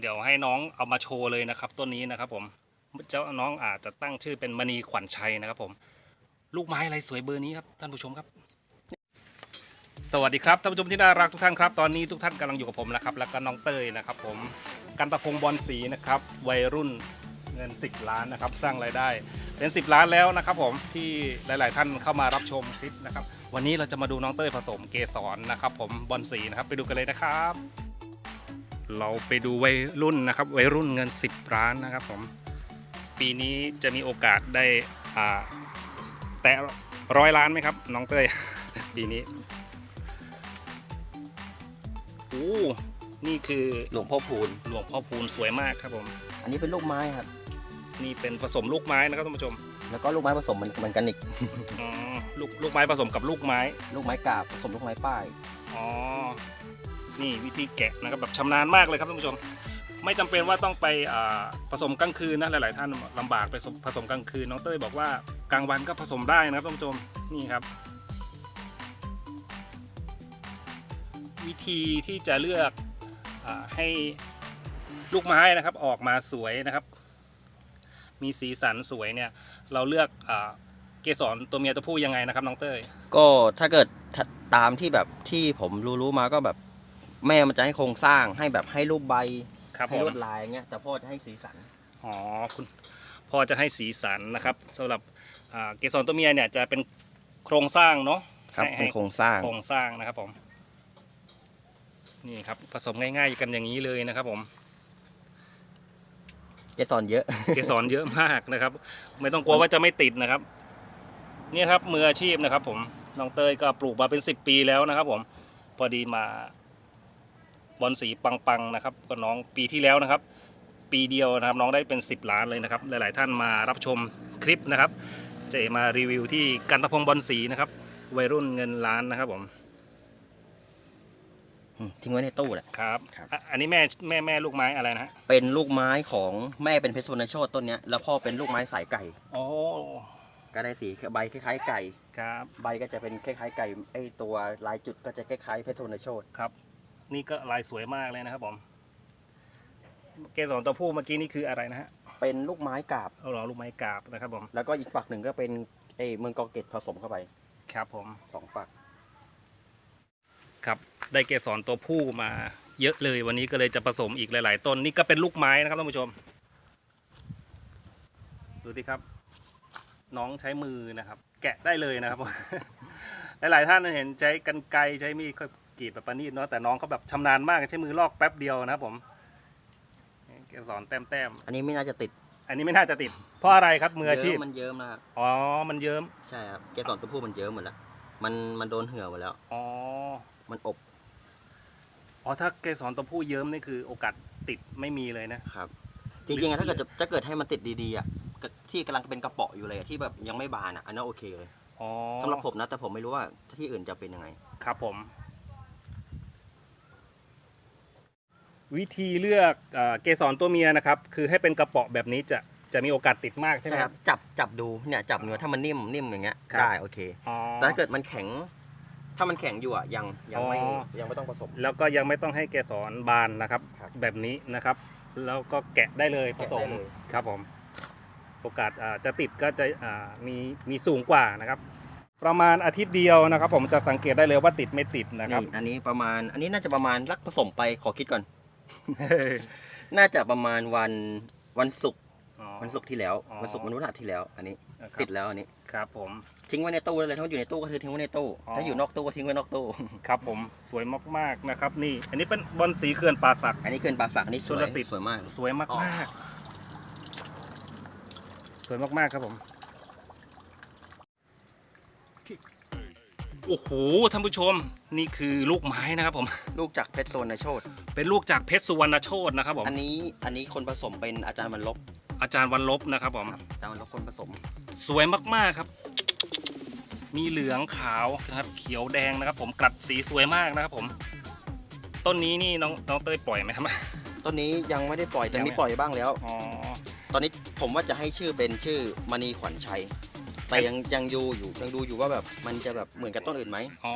เดี๋ยวให้น้องเอามาโชว์เลยนะครับต้นนี้นะครับ ผมเจ้าน้องอาจจะตั้งชื่อเป็นมณีขวัญชัยนะครับผม ลูกไม้อะไรสวยเบอร์นี้ครับท่านผู้ชมครับ สวัสดีครับท่านผู้ชมที่น่ารักทุกท่านครับ ตอนนี้ทุกท่านกำลังอยู่กับผมนะครับ แล้วก็น้องเต้ยนะครับ ผมกันตะพงบอลสีนะครับ วัยรุ่นเงิน 10 ล้านนะครับ สร้างรายได้เป็น 10 ล้านแล้วนะครับ ผมที่หลาย ๆ ท่านเข้ามารับชมคลิปนะครับ วันนี้เราจะมาดูน้องเต้ยผสมเกสรนะครับ ผมบอลสีนะครับ ไปดูกันเลยนะครับ เราไปดูวัยรุ่นนะครับวัยรุ่นเงิน 10 ล้านนะครับผมปีนี้จะมีโอกาสได้อ่าแตะร้อยล้านไหมครับ น้องเต้ยปีนี้โอ้นี่คือหลวงพ่อพูนหลวงพ่อพูนสวยมากครับผม อันนี้เป็นลูกไม้ครับ นี่เป็นผสมลูกไม้นะครับท่านผู้ชม แล้วก็ลูกไม้ผสมมันมันกันอีกอ๋อลูกลูกไม้ผสมกับลูกไม้ ลูกไม้กาบผสมลูกไม้ป้าย อ๋อ นี่วิธีแกะนะครับแบบชำนาญมากเลยครับท่านผู้ชม ไม่จำเป็นว่าต้องไปผสมกลางคืนนะหลาย ๆ ท่านลำบากไปผสมกลางคืนน้องเต้ยบอกว่ากลางวันก็ผสมได้นะครับท่านผู้ชมนี่ครับ วิธีที่จะเลือกอให้ลูกไม้นะครับออกมาสวยนะครับ มีสีสันสวยเนี่ย เราเลือกอเกสรตัวเมียตัวผู้ยังไงนะครับน้องเต้ยก็ถ้าเกิดตามที่แบบที่ผมรู้รู้มาก็แบบ แม่มันจะให้โครงสร้างให้แบบให้รูปใบครับผให้มลวดลายอย่างเงี้ยแต่พ่อจะให้สีสัน อ๋อคุณพ่อจะให้สีสันนะครับสำหรับอ่าเกสรตัวเมียเนี่ยจะเป็นโครงสร้างเนาะครับให้เป็นให้โครงสร้าง โครงสร้างนะครับผมนี่ครับผสมง่ายๆกันอย่างนี้เลยนะครับผมเจตอนเยอะ เกสรเยอะมากนะครับ ไม่ต้องกลัวว่าจะไม่ติดนะครับ เนี่ยครับมืออาชีพนะครับ ผมน้องเตยก็ปลูกมาเป็นสิบปีแล้วนะครับ ผม พอดีมา บอลสีปังๆนะครับก็น้องปีที่แล้วนะครับ ปีเดียวนะครับน้องได้เป็น 10 ล้านเลยนะครับ หลาย ๆ ท่านมารับชมคลิปนะครับจะมารีวิวที่กันตะพงบอลสีนะครับวัยรุ่นเงินล้านนะครับผมอืมทิ้งไว้ในตู้แหละ ครับครับอะอันนี้แม่แม่แม่ลูกไม้อะไรนะฮะเป็นลูกไม้ของแม่เป็นเพชรสุวรรณโชตต้นเนี้ยแล้วพ่อเป็นลูกไม้สายไก่โอ้ก็ได้สีใบคล้ายๆไก่ ครับ ใบก็จะเป็นคล้ายๆไก่ไอตัวลายจุดก็จะคล้ายๆเพชรสุวรรณโชตครับ นี่ก็ลายสวยมากเลยนะครับผมเกสรตัวผู้เมื่อกี้นี่คืออะไรนะฮะเป็นลูกไม้กาบเอาหรอลูกไม้กาบนะครับผมแล้วก็อีกฝักหนึ่งก็เป็นเอยเมืองกอเกตผสมเข้าไปครับผมสองฝัก ครับได้เกสรตัวผู้มาเยอะเลยวันนี้ก็เลยจะผสมอีกหลาย ๆ ต้นนี่ก็เป็นลูกไม้นะครับท่านผู้ชม ดูสิครับ น้องใช้มือนะครับ แกะได้เลยนะครับหลาย ๆ ท่านเห็นใช้กันไกรใช้มีดค่อย กรีดแบบประณีตเนาะแต่น้องเขาแบบชำนาญมากใช้มือลอกแป๊บเดียวนะครับผมเกสรแต้มอันนี้ไม่น่าจะติดๆอันนี้ไม่น่าจะติด เพราะอะไรครับมืออาชีพเยิ้มมันเยิ้มนะครับอ๋อมันเยิ้มใช่ครับเกสรตัวผู้มันเยิ้มหมดแล้วมันมันโดนเหื่อหมดแล้ว อ๋อมันอบอ๋อถ้าเกสรตัวผู้เยิ้มนี่คือโอกาสติดไม่มีเลยนะ ครับ จริงๆอะถ้าเกิดจะถ้าเกิดให้มันติดดีๆอะก็ที่กำลังเป็นกระเปาะอยู่เลยอะที่แบบยังไม่บานอะอันนั้นโอเคเลยอ๋อสำหรับผมนะแต่ผมไม่รู้ว่าที่อื่นจะเป็นยังไง ครับผม วิธีเลือกเอ่อเกสรตัวเมียนะครับ คือให้เป็นกระเป๋อแบบนี้จะจะมีโอกาสติดมากใช่ไหมใช่คครัรับ บจับจับดูเนี่ยจับเนื้อถ้ามันนิ่มนิ่มอย่างเงี้ยครับ ได้โอเค อ๋อ แต่ถ้าเกิดมันแข็ง ถ้ามันแข็งอยู่อะยังยังไม่อ๋อ ยังไม่ต้องผสม แล้วก็ยังไม่ต้องให้เกสรบานนะครับ ครับ แบบนี้นะครับ แล้วก็แกะได้เลยผแกะสได้มเลยครับผมโอกาสอ่าจะติดก็จะอ่ามีมีสูงกว่านะครับ ประมาณอาทิตย์เดียวนะครับ ผมจะสังเกตได้เลยว่าติดไม่ติดนะครับ นี่อันนี้ประมาณอันนี้น่าจะประมาณรักผสมไปขอคิดก่อน น่าจะประมาณวันวันศุกร์อ๋อ วันศุกร์ที่แล้วอ๋อวันศุกร์วันพฤหัสที่แล้ว อันนี้นะครับ ติดแล้วอันนี้ ครับผม ทิ้งไว้ในตู้ได้เลยถ้ามันอยู่ในตู้ก็คือทิ้งไว้ในตู้อ๋อ ถ้าอยู่นอกตู้ก็ทิ้งไว้นอกตู้ ครับผมสวยมากๆนะครับ นี่ อันนี้เป็นบอลสีเขื่อนป่าสัก อันนี้เกินปลาสักอันนี้สชวยลสิทธิ์สวยมาก สวยมากอ๋อมากสวยมากๆครับผม โอ้โหท่านผู้ชม นี่คือลูกไม้นะครับผม ลูกจากเพชรโซนในโชตเป็นลูกจากเพชรสุวรรณโชตนะครับผมอันนี้อันนี้คนผสมเป็นอาจารย์บรรลบอาจารย์วันลบนะครับผมอาจารย์บรรลบคนผสม สวยมากๆครับ มีเหลืองขาวนะครับเขียวแดงนะครับ ผมกลัดสีสวยมากนะครับผม ต้นนี้นี่น้องน้องเต้ยปล่อยไหมครับต้นนี้ยังไม่ได้ปล่อยแต่ยังไม่นี้ปล่อยบ้างแล้วอ๋อตอนนี้ผมว่าจะให้ชื่อเป็นชื่อมณีขวัญชัย แต่ยังยังดูอยู่ยังดูอยู่ว่าแบบมันจะแบบเหมือนกับต้นอื่นไหมอ๋อ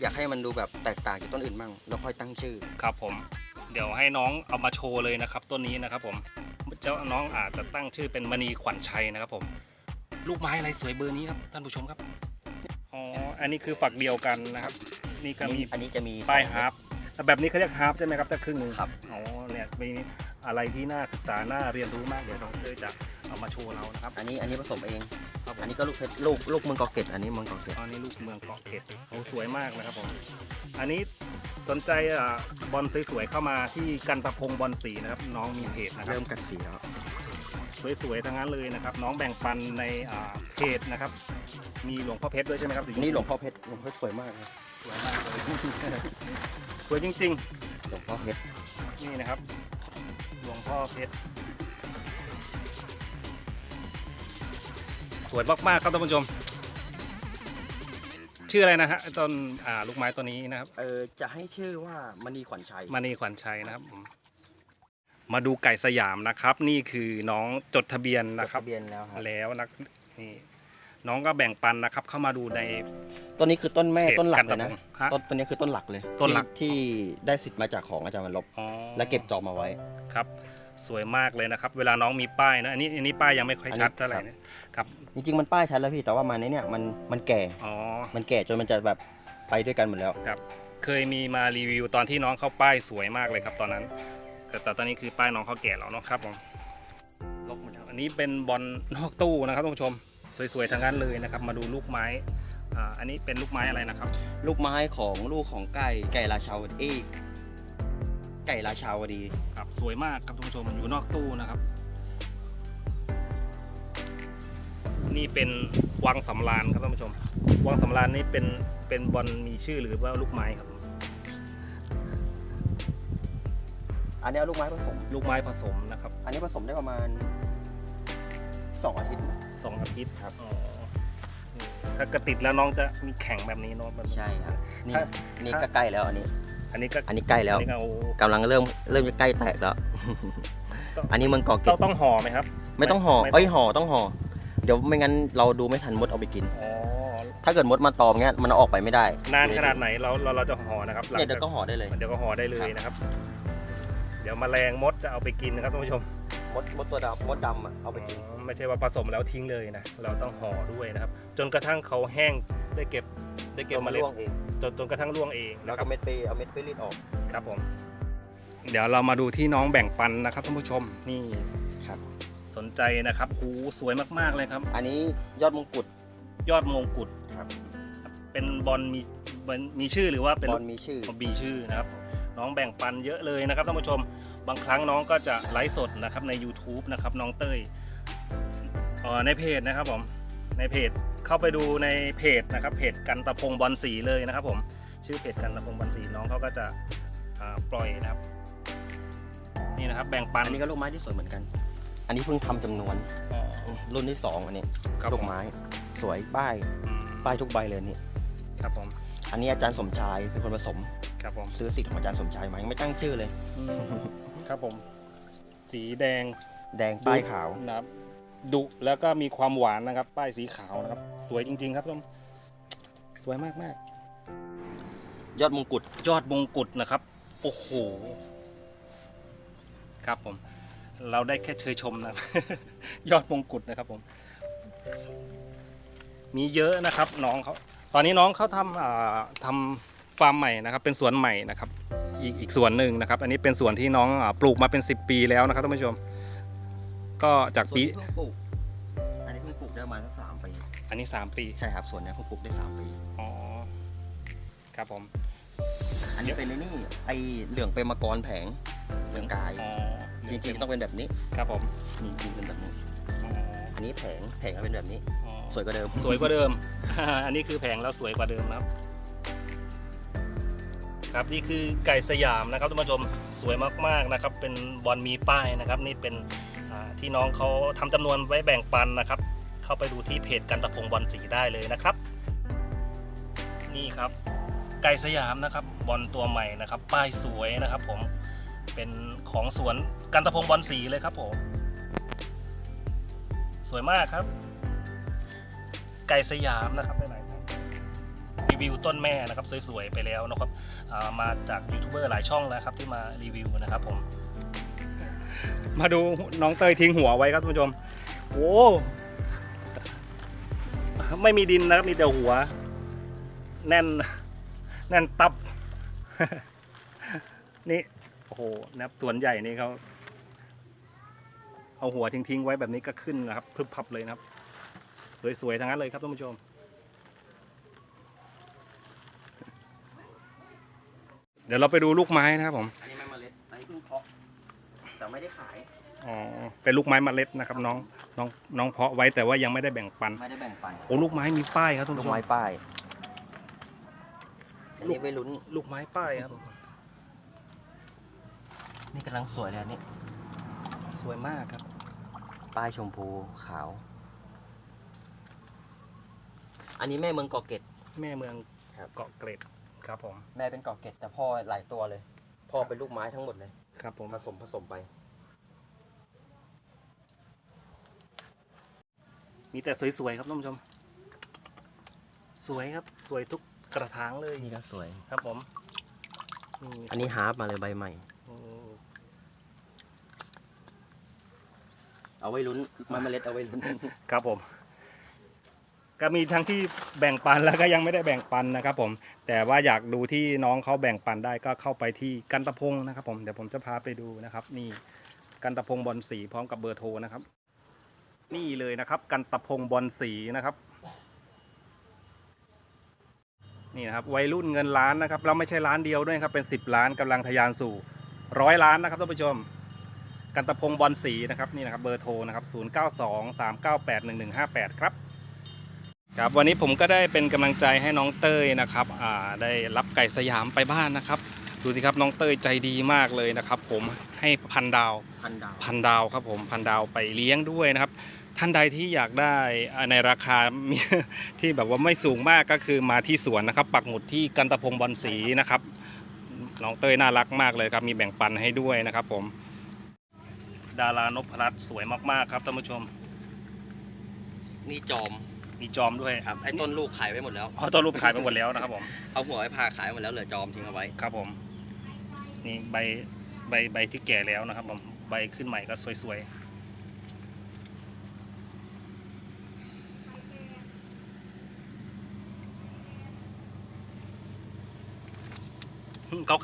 อยากให้มันดูแบบแตกต่างจากต้นอื่นบ้างแล้วค่อยตั้งชื่อ ครับผม เดี๋ยวให้น้องเอามาโชว์เลยนะครับ ต้นนี้นะครับผมเจ้าน้องอาจจะตั้งชื่อเป็นมณีขวัญชัยนะครับผม ลูกไม้อะไรสวยเบอร์นี้ครับท่านผู้ชมครับอ๋ออันนี้คือฝักเดียวกันนะครับ นี่ก็มีอันนี้จะมีป้ายฮาร์ปแบบนี้เขาเรียกฮาร์ปใช่ไหมครับแต่ครึ่งหนึ่งครับอ๋อเนี่ยมี อะไรที่น่าศึกษาน่าเรียนรู้มากเดี๋ยวน้องเต้ยจะเอามาโชว์เรานะครับ อันนี้อันนี้ผสมเอง ครับผมอันนี้ก็ลูกเพชรลูกลูกเมืองกอเกตอันนี้เมืองกอเกตตอนนี้ลูกเมืองเกาะเกร็ดโอ้สวยมากนะครับผมอันนี้สนใจอะบอลสวยๆเข้ามาที่กันตะพงบอลสีนะครับ น้องมีเพจนะครับ เริ่มกัดสีแล้วสวยๆทั้งนั้นเลยนะครับ น้องแบ่งปันในอ่าเพจนะครับ มีหลวงพ่อเพชรด้วยใช่ไหมครับสีชมพูนี่หลวงพ่อเพชรหลวงพ่อเพชรสวยมากเลยสวยมากเลย สวยจริงหลวงพ่อเพชร ๆ นี่นะครับ หลวงพ่อเพชร สวยมากๆครับท่านผู้ชม ชื่ออะไรนะฮะไอ้ต้นอ่าลูกไม้ตัวนี้นะครับเออจะให้ชื่อว่ามณีขวัญชัยมณีขวัญชัยนะครับผมมาดูไก่สยามนะครับ นี่คือน้องจดทะเบียนนะครับทะเบียนแล้วครับแล้วนะนี่ น้องก็แบ่งปันนะครับ เข้ามาดูใน ต้นนี้คือต้นแม่เพจต้นหลักกัเลยตะนะพงฮะต้นต้นนี้คือต้นหลักเลยต้นหลัก ที่ที่ได้สิทธิ์มาจากของอาจารย์วันลบ อ๋อและเก็บจอบมาไว้ ครับ สวยมากเลยนะครับ เวลาน้องมีป้ายนะอันนี้อันนี้ป้ายยังไม่ค่อยอันนี้ชัดเท่าไหร่ครับนะครับจริงๆมันป้ายชัดแล้วพี่แต่ว่ามันในเนี่ยมันมันแก่ อ๋อ มันแก่จนมันจะแบบไปด้วยกันหมดแล้วครับเคยมีมารีวิวตอนที่น้องเข้าป้ายสวยมากเลยครับตอนนั้น แต่แต่ตอนนี้คือป้ายน้องเขาแก่แล้วเนาะครับผมลกหมดแล้วอันนี้เป็นบอลนอกตู้นะครับท่านผู้ชม สวยๆทั้งนั้นเลยนะครับ มาดูลูกไม้อ่าอันนี้เป็นลูกไม้อะไรนะครับ ลูกไม้ของลูกของไก่ไก่ราชาวดีไก่ราชาวดีครับสวยมากครับท่านผู้ชมอยู่นอกตู้นะครับ นี่เป็นวังสำรานครับท่านผู้ชมวังสำรานนี่เป็นเป็นบอลมีชื่อหรือว่าลูกไม้ครับ อันนี้เอาลูกไม้ผสม ลูกไม้ผสมนะครับ อันนี้ผสมได้ประมาณสองอาทิตย์ สองอาทิตย์ครับ อ๋อนี่ถ้ากระติดแล้วน้องจะมีแข่งแบบนี้เนาะแบบใช่ครับ นี่ถ้า นี่ก็ใกล้แล้วอันนี้ อันนี้ก็อันนี้ใกล้แล้วอันนี้ก็โอ้ กำลังเริ่มเริ่มจะใกล้แตกแล้ว ต้อง อันนี้เมืองกอเกต้ตองต้องห่อไหมครับ ไม่ต้องห่อไม่ต้อง เอ้ยห่อต้องห่อเดี๋ยวไม่งั้นเราดูไม่ทันมดเอาไปกิน อ๋อ ถ้าเกิดมดมาตอมเงี้ยมันเอาออกไปไม่ได้นานขนาดไหนเราเราเราจะห่อนะครับหลังเนี่ยจากเดี๋ยวก็ห่อได้เลย เดี๋ยวก็ห่อได้เลยนะครับ เดี๋ยวแมลงมดจะเอาไปกินนะครับท่านผู้ชม มดมดตัวดำมดดำอะเอาไปกินอ๋อไม่ใช่ว่าผสมแล้วทิ้งเลยนะ เราต้องห่อด้วยนะครับ จนกระทั่งเขาแห้งได้เก็บได้เก็บตัวเมมันล็ดร่วงเอง จนจนกระทั่งร่วงเองแล้วนะคก็รับเม็ดไปเอาเม็ดไปรีดออก ครับผม เดี๋ยวเรามาดูที่น้องแบ่งปันนะครับท่านผู้ชมนี่ครับ สนใจนะครับหูสวยมากๆเลยครับ อันนี้ยอดมงกุฎ ยอดมงกุฎครับ เป็นบอลมีบอลมีชื่อหรือว่าเป็นบอลมีชื่อ มีชื่อนะครับ น้องแบ่งปันเยอะเลยนะครับท่านผู้ชม บางครั้งน้องก็จะไลฟ์สดนะครับใน YouTube นะครับน้องเต้ยเอ่อในเพจนะครับผมในเพจเข้าไปดูในเพจนะครับเพจกันตะพงบอลสีเลยนะครับผมชื่อเพจกันตะพงบอลสีน้องเขาก็จะอ่าปล่อยนะครับ นี่นะครับแบ่งปันอันนี้ก็ลูกไม้ที่สวยเหมือนกัน อันนี้เพิ่งทำจำนวนอ๋อรุ่นที่สองอันนี้ครับลูผกมไม้สวยป้ายอืมป้ายทุกใบเลยนี่ครับผมอันนี้อาจารย์สมชายเป็นคนผสมครับผมซื้อสิทธิ์ของอาจารย์สมชายมายังไม่ตั้งชื่อเลยอืม ครับผม สีแดงแดงป้ายขาวนะครับดุแล้วก็มีความหวานนะครับ ป้ายสีขาวนะครับ สวยจริง ๆ ครับท่านสวยมากมากยอดมงกุฎๆยอดมงกุฎนะครับ โอ้โห ครับผม เราได้แค่เชยชมนะครับยอดมงกุฎนะครับผม มีเยอะนะครับ น้องเขาตอนนี้น้องเขาทำอ่าทำฟาร์มใหม่นะครับ เป็นสวนใหม่นะครับ อีกอีกสวนหนึ่งนะครับ อันนี้เป็นสวนที่น้องอ่าปลูกมาเป็น 10 ปีแล้วนะครับท่านผู้ชม ก็จากส่วนปีที่เพิ่งปลูกอันนี้เพิ่งปลูกได้ประมาณสักสามปี อันนี้ 3 ปีใช่ครับส่วนเนี้ยเพิ่งปลูกได้สามปี อ๋อครับผม อันนี้เป็นในนี่ไอเหลืองเป็นมกรแผงเหลืองกาย อ๋อจริงๆต้องเป็นแบบนี้ครับผมนี่จริงๆเป็นแบบนี้ อ๋ออันนี้แผงแผงก็เป็นแบบนี้ อ๋อสวยกว่าเดิม สวยกว่าเดิม อันนี้คือแผงแล้วสวยกว่าเดิมนะครับ ครับนี่คือไก่สยามนะครับท่านผู้ชมสวยมากๆนะครับเป็นบอลมีป้ายนะครับ นี่เป็นที่น้องเขาทำจำนวนไว้แบ่งปันนะครับ เข้าไปดูที่เพจกันตะพงบอลสีได้เลยนะครับ นี่ครับ ไก่สยามนะครับบอลตัวใหม่นะครับ ป้ายสวยนะครับ ผมเป็นของสวนกันตะพงบอลสีเลยครับผมสวยมากครับ ไก่สยามนะครับ วิวต้นแม่นะครับสวยๆไปแล้วนะครับมาจากยูทูบเบอร์หลายช่องแล้วครับที่มารีวิวนะครับผม มาดูน้องเตยทิ้งหัวไว้ครับท่านผู้ชมโอ้ไม่มีดินนะครับมีแต่หัว แน่นแน่นตับ นี่โอ้โหนะครับตัวใหญ่นี่เขาเอาหัวทิ้งๆไว้แบบนี้ก็ขึ้นนะครับพึบพับเลยนะครับ สวยๆทั้งนั้นเลยครับท่านผู้ชม ดี๋ยวเราไปดูลูกไม้นะครับผมอันนี้ไม่เมล็ดอันนี้เพิ่งเพาะแต่ไม่ได้ขายอ๋อเป็นลูกไม้เมล็ดนะครับน้องน้องน้องเพาะไว้แต่ว่ายังไม่ได้แบ่งปันไม่ได้แบ่งปันโอ้ลูกไม้มีป้ายครับท่านลูกผู้ชมไม้ป้ายอันนี้ไว้ลุ้นลูกไม้ป้ายครับนี่กำลังสวยเลยอันนี่สวยมากครับ ป้ายชมพูขาว อันนี้แม่เมืองเกาะเกร็ดแม่เมืองครับเกาะเกร็ด ครับผม แม่เป็นเกาะเกร็ดแต่พ่อหลายตัวเลย พ่อเป็นลูกไม้ทั้งหมดเลย ครับผมผสมผสมไป มีแต่สวยๆครับท่านผู้ชม สวยครับ สวยทุกกระถางเลยนี่ก็สวย ครับผมนี่อันนี้ฮาร์ปมาเลยใบใหม่ โอ้เอาไว้ลุ้นไม้เมล็ดเอาไว้ลุ้น ครับผม ก็มีทั้งที่แบ่งปันแล้วก็ยังไม่ได้แบ่งปันนะครับผม แต่ว่าอยากดูที่น้องเขาแบ่งปันได้ก็เข้าไปที่กันตะพงนะครับผมเดี๋ยวผมจะพาไปดูนะครับ นี่กันตะพงบอลสีพร้อมกับเบอร์โทรนะครับ นี่เลยนะครับ กันตะพงบอลสีนะครับ นี่นะครับวัยรุ่นเงินล้านนะครับแล้วไม่ใช่ล้านเดียวด้วยครับเป็น 10 ล้านกำลังทะยานสู่ร้อยล้านนะครับท่านผู้ชมกันตะพงบอลสีนะครับนี่นะครับเบอร์โทรนะครับ 0 9 2 3 9 8 1 1 5 8 ครับ ครับวันนี้ผมก็ได้เป็นกำลังใจให้น้องเต้ยนะครับอ่าได้รับไก่สยามไปบ้านนะครับ ดูสิครับน้องเต้ยใจดีมากเลยนะครับ ผมให้พันดาวพันดาวพันดาวครับผมพันดาวไปเลี้ยงด้วยนะครับ ท่านใดที่อยากได้อ่าในราคาที่แบบว่าไม่สูงมากก็คือมาที่สวนนะครับ ปักหมุดที่กันตะพงบอลสีนะครับน้องเต้ยน่ารักมากเลยครับ มีแบ่งปันให้ด้วยนะครับ ผม ดารานพรัตน์สวยมากๆครับท่านผู้ชม นี่จอม มีจอมด้วยครับไอ้ต้นลูกขายไปหมดแล้วเพราะต้นรูปขายไปหมดแล้วนะครับผมเอาหัวไอ้พาขายหมดแล้วเหลือจอมทิ้งเอาไว้ครับผม นี่ใบใบใบที่แก่แล้วนะครับผมใบขึ้นใหม่ก็สวยๆ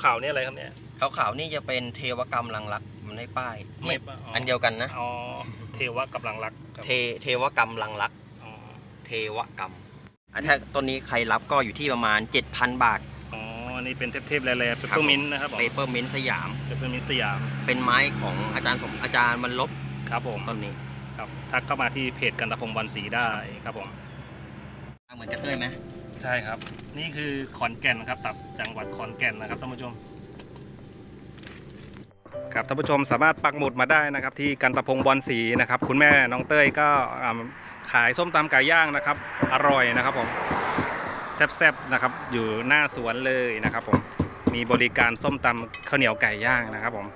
ขาวๆเนี่ยอะไรครับเนี่ยขาวๆนี่จะเป็นเทวกรรมลังรักมันไม่ป้ายไม่ไม่อ๋ออัอันเดียวกันนะอ๋อเทวะกำลังรักครับเทเทวกรรมลังรักอ๋อ เทวกรรมอันถ้าต้นนี้ใครรับก็อยู่ที่ประมาณ 7,000 บาท อ๋อ นี่เป็นเทพๆแร่ๆเปปเปอร์มินต์นะครับผมเปเปอร์มินสยามเปปเปอร์มินต์สยาม เป็นไม้ของอาจารย์สมอาจารย์บรรลบครับผมต้นนี้ครับทักเข้ามาที่เพจกันตะพงบอลสีได้ครับผมเหมือนกระเต้ยไหมใช่ครับ นี่คือขอนแก่นครับตับจังหวัดขอนแก่นนะครับท่านผู้ชมครับท่านผู้ชมสามารถปักหมุดมาได้นะครับ ที่กันตะพงบอลสีนะครับ คุณแม่น้องเต้ยก็อ่า ขายส้มตำไก่ย่างนะครับ อร่อยนะครับผมแซ่บๆนะครับ อยู่หน้าสวนเลยนะครับผมมีบริการส้มตำข้าวเหนียวไก่ย่างนะครับผม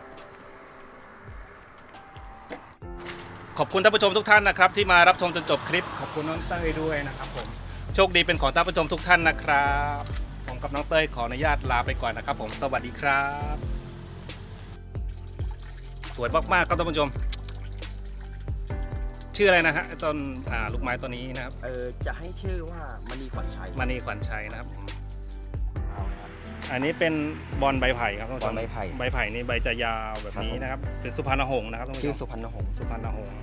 ขอบคุณท่านผู้ชมทุกท่านนะครับ ที่มารับชมจนจบคลิป ขอบคุณน้องเต้ยด้วยนะครับผมโชคดีเป็นของท่านผู้ชมทุกท่านนะครับ ผมกับน้องเต้ยขออนุญาตลาไปก่อนนะครับ ผมสวัสดีครับ สวยมากๆครับท่านผู้ชม ชื่ออะไรนะฮะไอ้ต้นอ่าลูกไม้ตัวนี้นะครับเออจะให้ชื่อว่ามณีขวัญชัยมณีขวัญชัยนะครับ อันนี้เป็นบอลใบไผ่ครับท่านผู้ชบอมลไม้ไผ่ใบไผ่นี่ใบจะยาวแบบนี้นะครับ เป็นสุพรรณหงส์นะครับท่านผู้ชชื่อมสุพรรณหงษ์สุพรรณหงส์